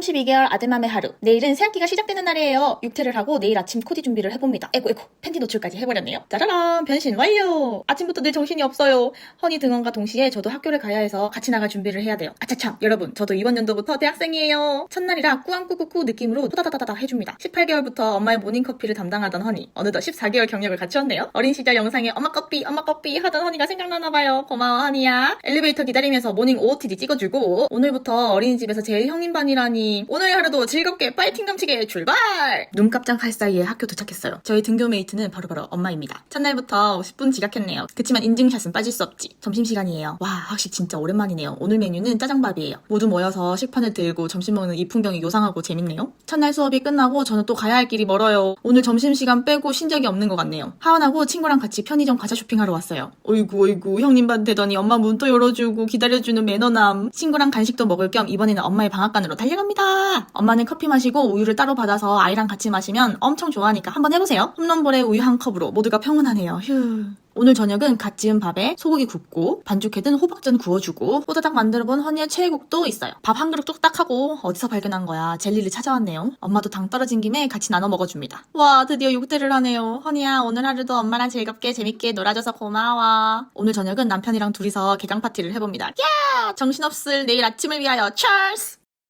32개월 아들맘의 하루. 내일은 새학기가 시작되는 날이에요. 육퇴를 하고 내일 아침 코디 준비를 해봅니다. 에고 에고 팬티 노출까지 해버렸네요. 짜라란 변신 완료. 아침부터 늘 정신이 없어요. 허니 등원과 동시에 저도 학교를 가야 해서 같이 나갈 준비를 해야 돼요. 아차참 여러분 저도 이번 연도부터 대학생이에요. 첫날이라 꾸안꾸꾸꾸 느낌으로 호다다다다다 해줍니다. 18개월부터 엄마의 모닝커피를 담당하던 허니. 어느덧 14개월 경력을 갖추었네요. 어린 시절 영상에 엄마 커피 엄마 커피 하던 허니가 생각나나봐요. 고마워 허니야. 엘리베이터 기다리면서 모닝 OOTD 찍어주고 오늘부터 어린이집에서 제일 형님 반이라니 오늘 하루도 즐겁게 파이팅 넘치게 출발! 눈 깜짝할 사이에 학교 도착했어요. 저희 등교 메이트는 바로 바로 엄마입니다. 첫날부터 10분 지각했네요. 그치만 인증샷은 빠질 수 없지. 점심시간이에요. 와 학식 진짜 오랜만이네요. 오늘 메뉴는 짜장밥이에요. 모두 모여서 식판을 들고 점심 먹는 이 풍경이 요상하고 재밌네요. 첫날 수업이 끝나고 저는 또 가야 할 길이 멀어요. 오늘 점심시간 빼고 쉰 적이 없는 것 같네요. 하원하고 친구랑 같이 편의점 과자 쇼핑하러 왔어요. 어이구 어이구 형님 반 되더니 엄마 문또 열어주고 기다려주는 매너남. 친구랑 간식도 먹을 겸 이번에는 엄마의 방앗간으로 달려갑니다. 엄마는 커피 마시고 우유를 따로 받아서 아이랑 같이 마시면 엄청 좋아하니까 한번 해보세요. 홈런볼에 우유 한 컵으로 모두가 평온하네요. 휴. 오늘 저녁은 갓 지은 밥에 소고기 굽고 반죽해둔 호박전 구워주고 호다닥 만들어본 허니의 최애국도 있어요. 밥 한 그릇 뚝딱 하고 어디서 발견한 거야 젤리를 찾아왔네요. 엄마도 당 떨어진 김에 같이 나눠 먹어줍니다. 와 드디어 육대를 하네요. 허니야 오늘 하루도 엄마랑 즐겁게 재밌게 놀아줘서 고마워. 오늘 저녁은 남편이랑 둘이서 개강 파티를 해봅니다. 야 정신없을 내일 아침을 위하여 찰스!